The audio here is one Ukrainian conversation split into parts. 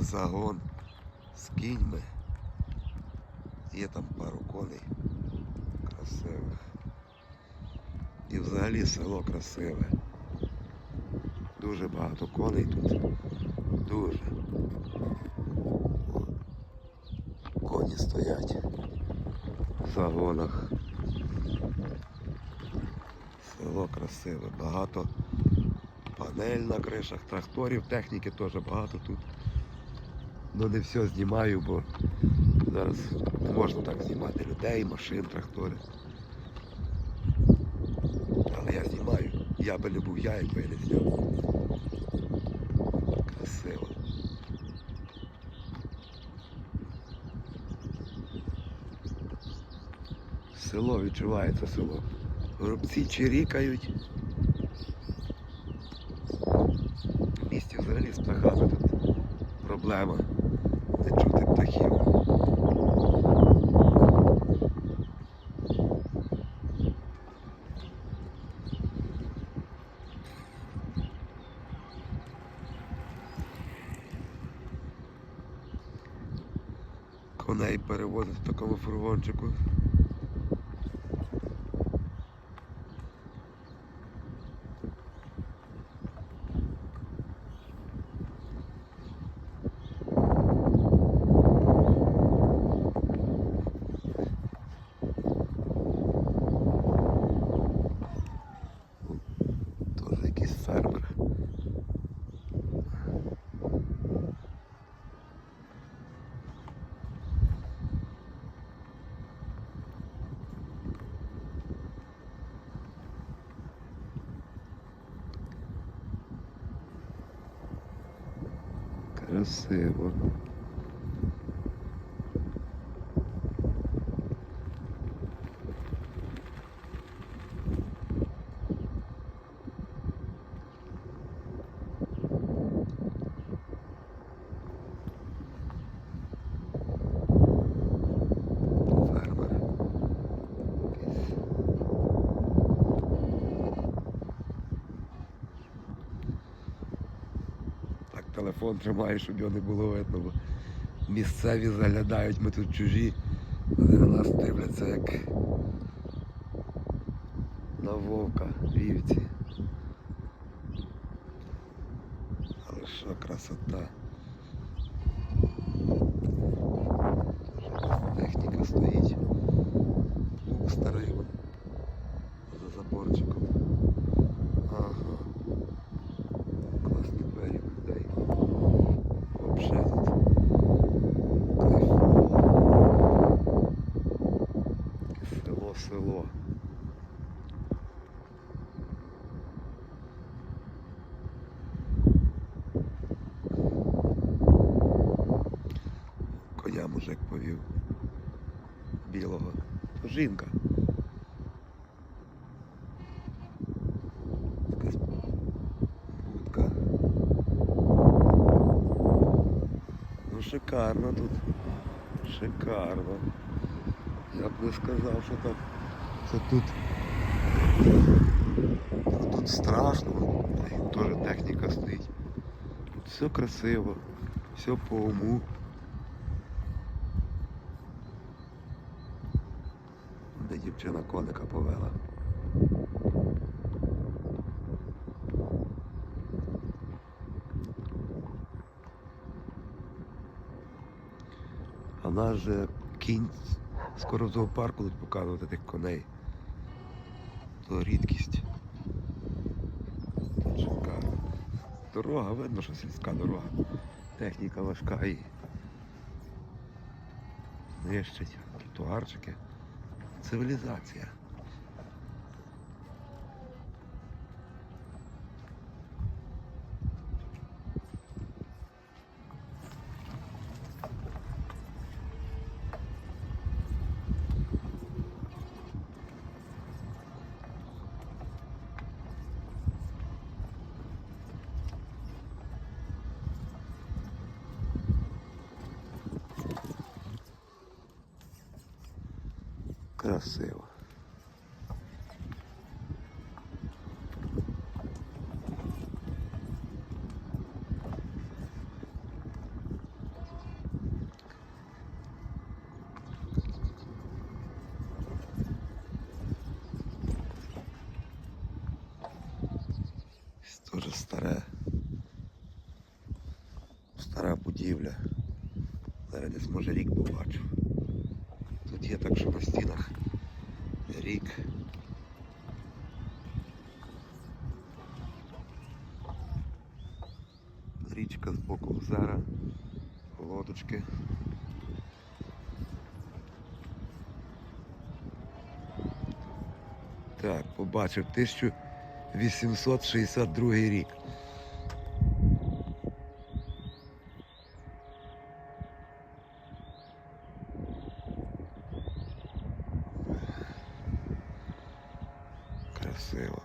загон з кіньми. Є там пару коней красивих. І взагалі село красиве. Дуже багато коней тут. Дуже. Коні стоять в загонах. Село красиве, багато панель на кришах, тракторів, техніки теж багато тут. Ну не все знімаю, бо зараз не можна так знімати людей, машин, трактори. Але я знімаю. Я би не був я, якби я не зняв. Красиво. Село відчувається село. Горобці чирікають. В місті взагалі з птахами тут проблема. Не чути птахів. Коней перевозять в такому фургончику. Тоже якийсь фермер. Красиво. Фермер. Якийсь. Так телефон тримаю, щоб його не було видно, бо місцеві заглядають, ми тут чужі. Вони на нас дивляться як на вовка, вівці. Але що красота. Техніка стоїть. Лук старий вон за заборчиком. Ага. Класні двері в людей. Вообще тут. Кайфово. Таке село, село. Коня мужик повів. Білого. То жінка. Будка. Ну шикарно тут. Шикарно. Я б не сказав, що так. Це тут. Тут страшно. Теж техніка стоїть. Тут все красиво, все по уму. Де дівчина коника повела. А наш же кінь скоро в зоопарку будуть показувати тих коней. То рідкість. Шикарно. Дорога, видно, що сільська дорога. Техніка важка і нищить тротуарчики. Цивілізація. Красиво. Дуже старе. Стара будівля. Зараз десь може рік побачу. Тут є так, що на стінах рік. Річка з боку озера, лодочки. Так, побачив 1862 рік. Красиво.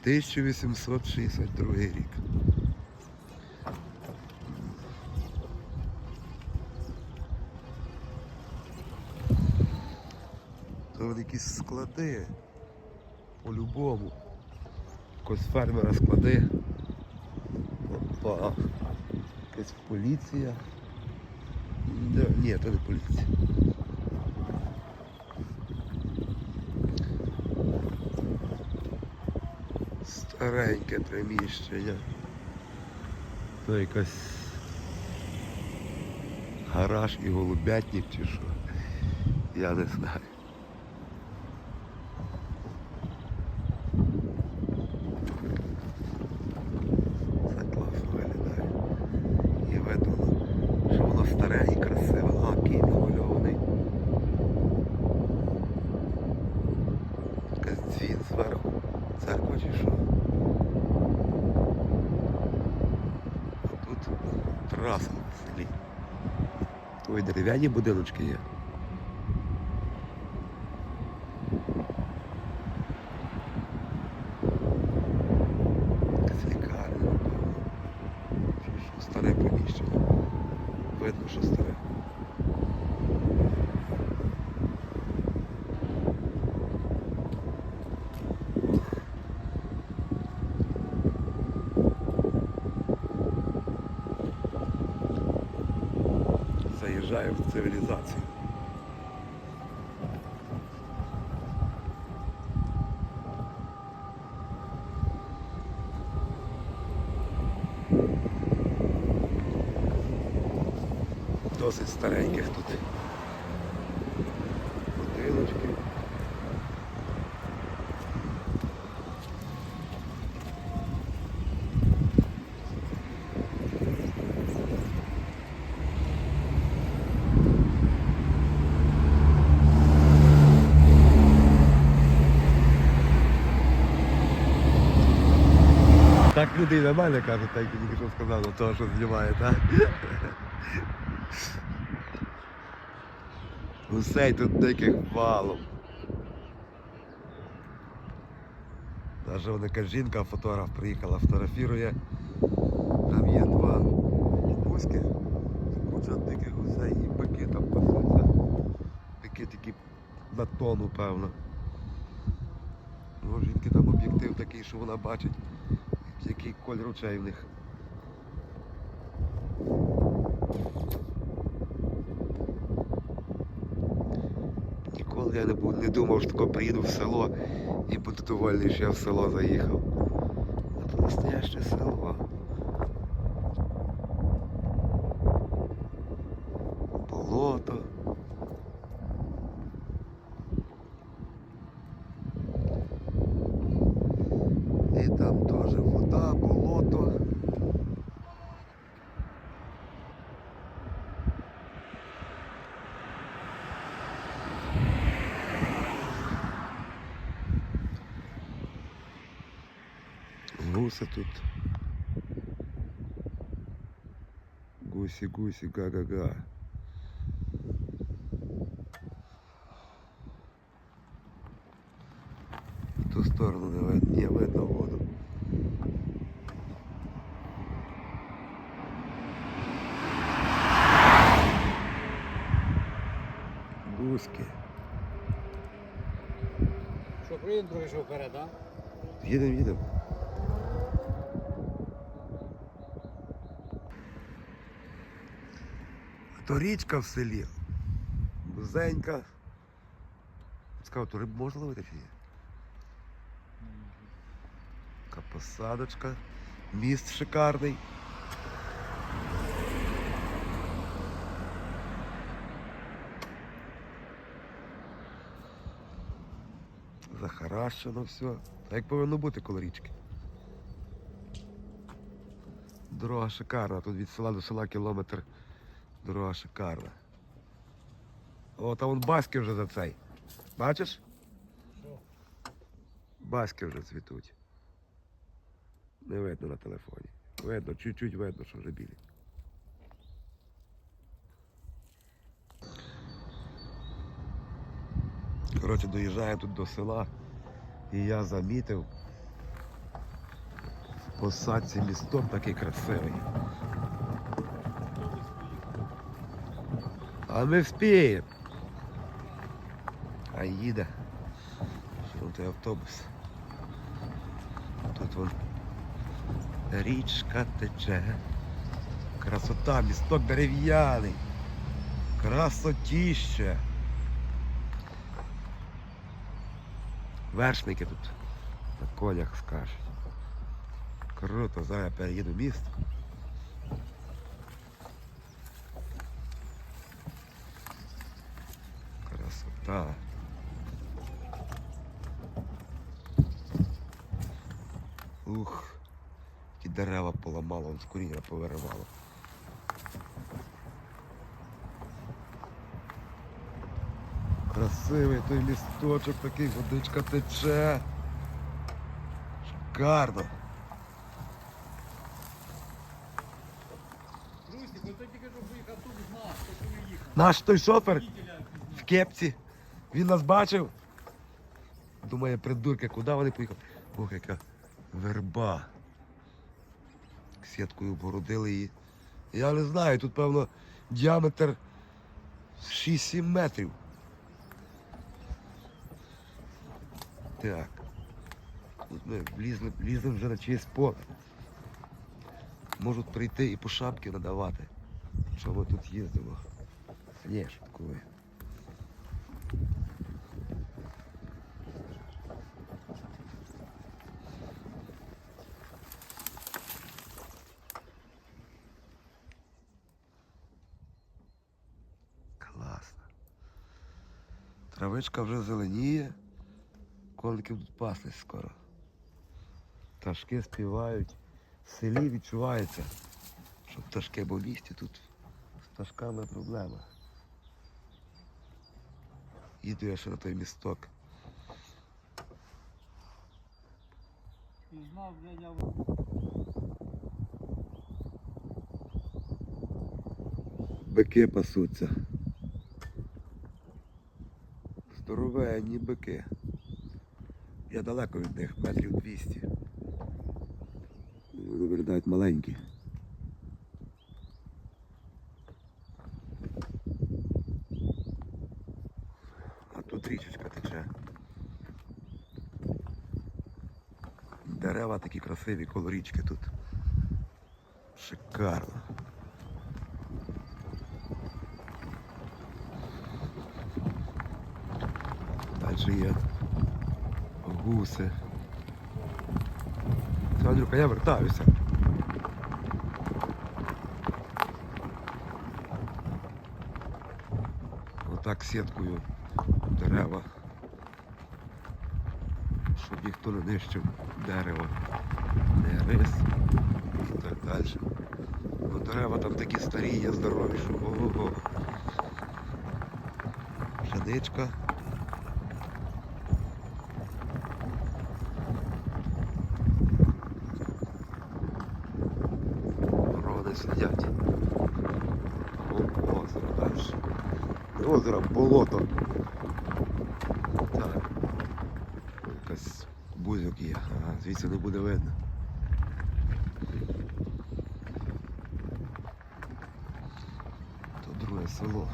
1862 рік. Якісь склади. По-любому. Якось фермера склади. Опа. Якась поліція. Де- Ні, то не поліція. Стареньке приміщення. То якась гараж і голубятник чи що. Я не знаю. Це класно виглядає. І видно, що воно старе і красиве. А, кінь намальований. Якась дзвін зверху. Церква чи що? А тут траса в селі. Ой, будиночки є. Якась лікарня, напевно. Старе приміщення. Видно, що старе. Досить стареньких тут. Будиночки. Так люди і на мене кажуть, так і тільки що сказав, до того, що знімає, так? Гусей тут диких валом. Навіть вона жінка, фотограф приїхала, фотографірує. Там є два гуски, куча диких гусей і бики там пасуться. Бики такі на тону, певно. Ну, жінки там об'єктив такий, що вона бачить, який кольор очей в них. Ніколи я не, був, не думав, що тако приїду в село і буду довольний, що я в село заїхав. А настояще село. Гусі, гусі, га-га-га. В ту сторону не видно, не видно воду. Гуски. Що приїдемо трохи що вперед, а? Їдемо, їдемо. То річка в селі. Бузенька. Цікаво, то риб можна ловити чи ні? Така посадочка. Міст шикарний. Захаращено все. Так як повинно бути коло річки. Дорога шикарна. Тут від села до села кілометр. Дорога шикарна. О, та вон баски вже за цей. Бачиш? Баски вже цвітуть. Не видно на телефоні. Видно, чуть-чуть видно, що вже білі. Коротше, доїжджаю тут до села, і я замітив посадці місток такий красивий. А ми вспіємо. А їде. Що автобус. Тут вон річка тече. Красота, місток дерев'яний. Красотіще. Вершники тут на конях скажуть. Круто, зараз переїду міст. Красота. Поламало, он з коріння повиривало. Красивий той лісточок такий, водичка тече. Шикарно. Ми. Наш той шофер в кепці. Він нас бачив. Думає, придурки, куди вони поїхали? Ох, яка верба. Сіткою обгородили її. Я не знаю, тут, певно, діаметр 6-7 метрів. Так. Тут ми влізли, влізли вже на чиєсь поле. Можуть прийти і по шапки надавати. Що ми тут їздимо. Ні, шуткую. Травичка вже зеленіє. Коники будуть паслись скоро. Пташки співають. В селі відчувається, що пташки, бо в місті тут з пташками проблема. Їду я ще на той місток. І блядь, я Бики пасуться. Здоровенні бики. Я далеко від них, метрів 200. Вони виглядають маленькі. А тут річечка тече. Дерева такі красиві коло річки тут. Шикарно. Далі є гуси. Все, Андрюха, я вертаюся. Отак сіткою дерева. Щоб ніхто не нищив дерево. Не рис і так далі. Ну, дерева там такі старі, є здорові, що ого-го. Пшеничка. Ворони сидять. О, озеро далі. Не озеро, болото. Так. Якась бузок є. Ага, звідси не буде видно. То друге село.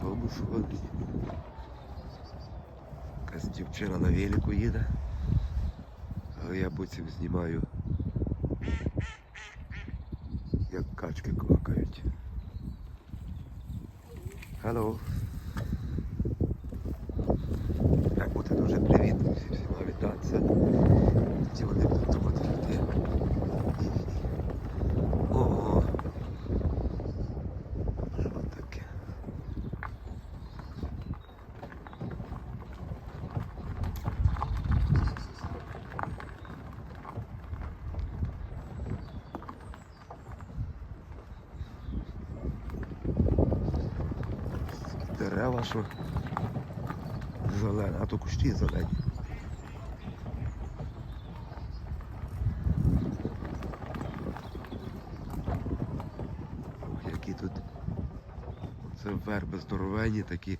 Тому сходить. Якась на велику їде. Але я буцім знімаю. Як качки квакають. Hello. подивимося. Тоді вони будуть думати люди. їхні. Ого. Що таке? Такі що зелені, а то кущі зелені. Ох, які тут це верби здоровені такі.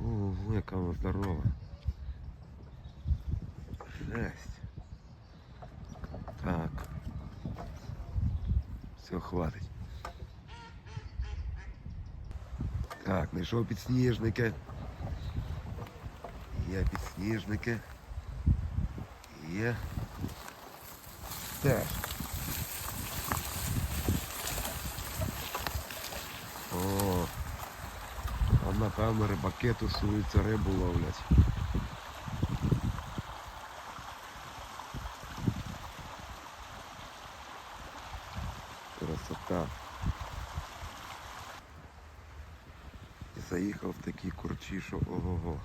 О, яка вона здорова. Жесть. Так. Все, хватить. Так, знайшов підсніжники. Є підсніжники. Є. Теж. О, там напевно рибаки тусуються, рибу ловлять. такі курчі, що ого-го.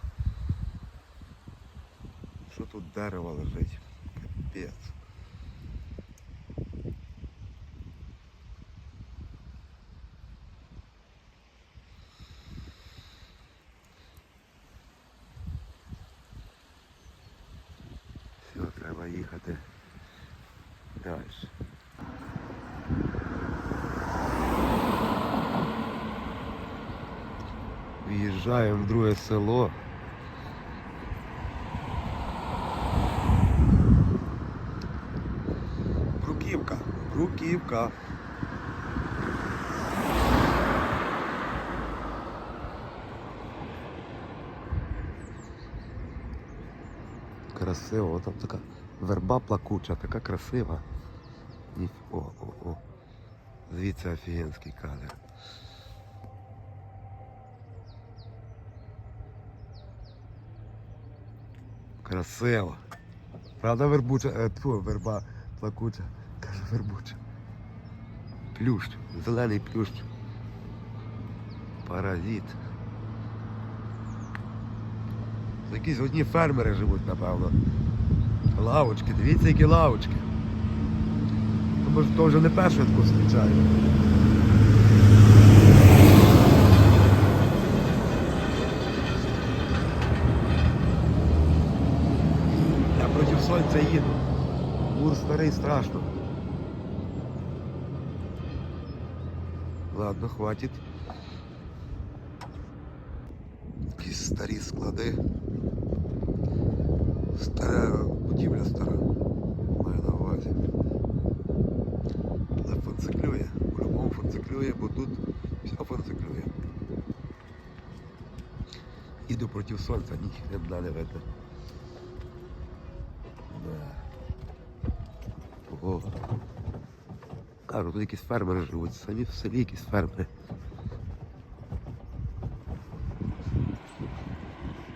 Що тут дерево лежить? Капець. Все, треба їхати далі. В'їжджаємо в друге село. Бруківка. Бруківка. Красиво, там така верба плакуча, така красива. О, о, о. Звідси офігенський кадр. Красиво. Правда вербуча, е, тьфу, верба плакуча. Каже вербуча. Плющ, зелений плющ. Паразит. Якісь одні фермери живуть, напевно. Лавочки, дивіться, які лавочки. То, може, то вже не перше таку зустрічаю. Я проти сонця їду. Старий страшно. Ладно, хватить. Якісь старі склади. Стара будівля стара. Маю на увазі. Але функціонує. По-любому функціонує, бо тут все функціонує. Іду проти сонця, ні дна не видно. Да. Ого. Кажу, тут якісь фермери живуть, самі в селі якісь фермери.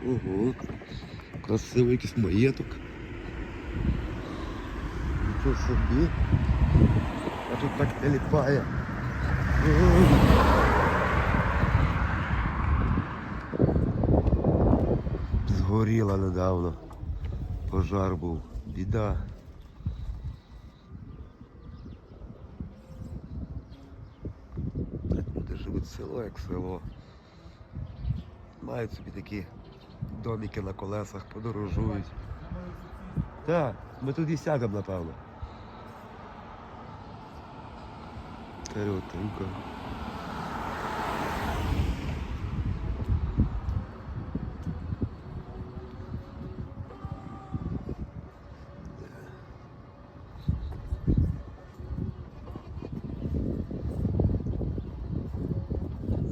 Ого, красивий якийсь маєток. Нічого собі. А тут так не ліпає. Згоріла недавно. Пожар був. Біда. Так люди живуть село як село. Мають собі такі домики на колесах, подорожують. Так, ми тут і сядемо, напевно. Карютенько.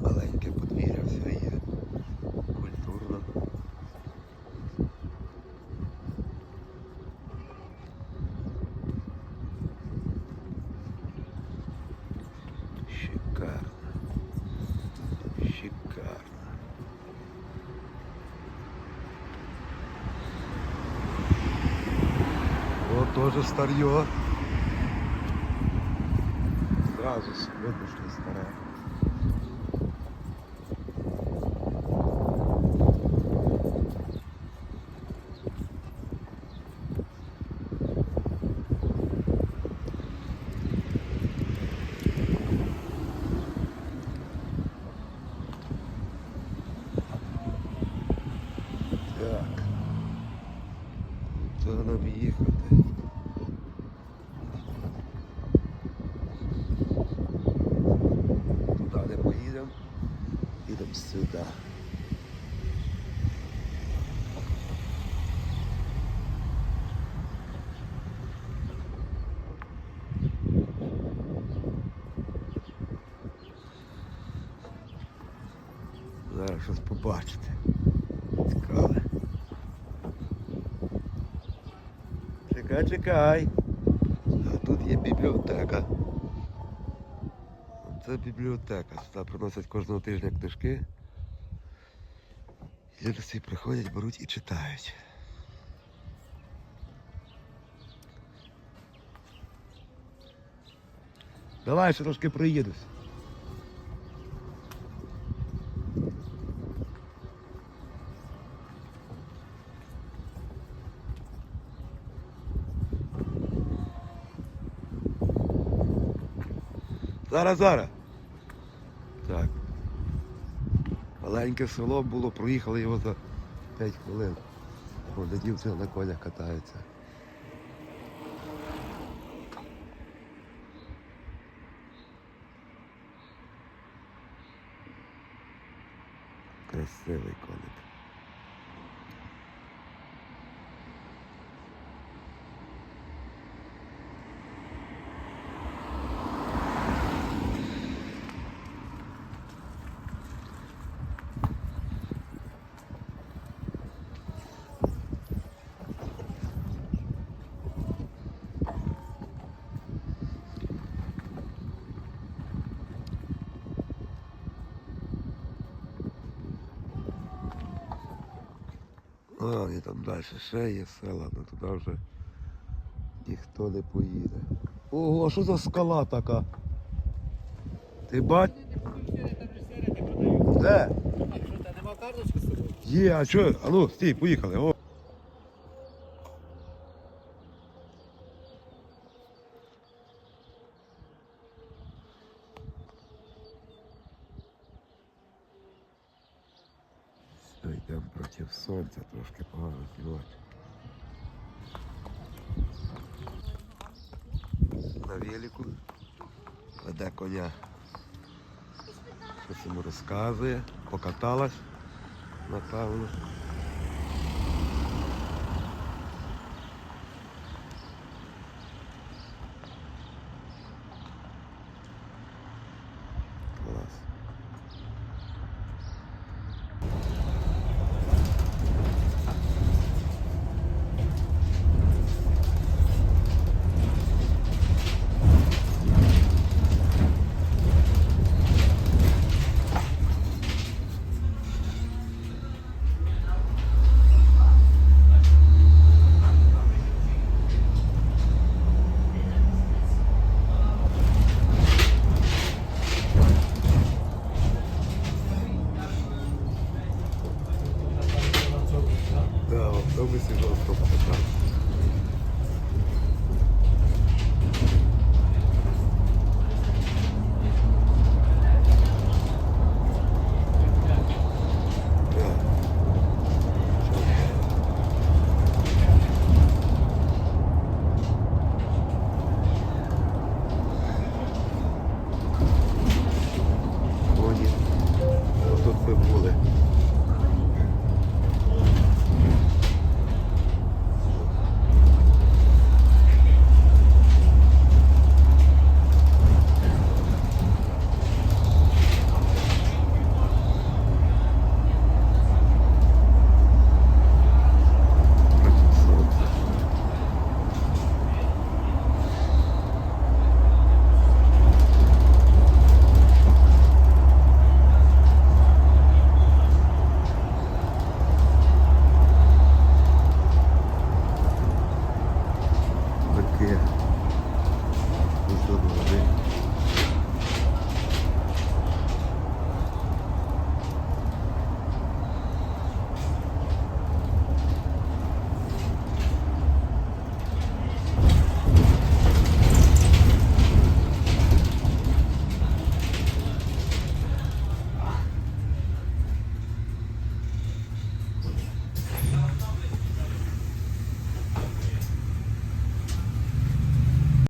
Маленьке подвір'я, все є. Культурно. Шикарно. Теж старье. Сразу ж видно, що старе. Так. Куди нам їхати? Туди не поїдемо. Їдемо сюди. Щось. Цікаве. Чекай, чекай. А тут є бібліотека. Це бібліотека. Сюди приносять кожного тижня книжки. Люди всі приходять, беруть і читають. Давай ще трошки проїдусь. Зараз, зараз. Так. Маленьке село було, проїхали його за 5 хвилин. О, дівці на конях катаються. Красивий А, і там далі ще є села, але туди вже ніхто не поїде. Ого, а що за скала така? Ти бач? Де? Є, а що? А ну, стій, поїхали. О. Все, йдемо проти сонця, трошки погано знімати. На велику веде коня. Щось йому розказує, покаталась, напевно. Автобусі жорстко покатався.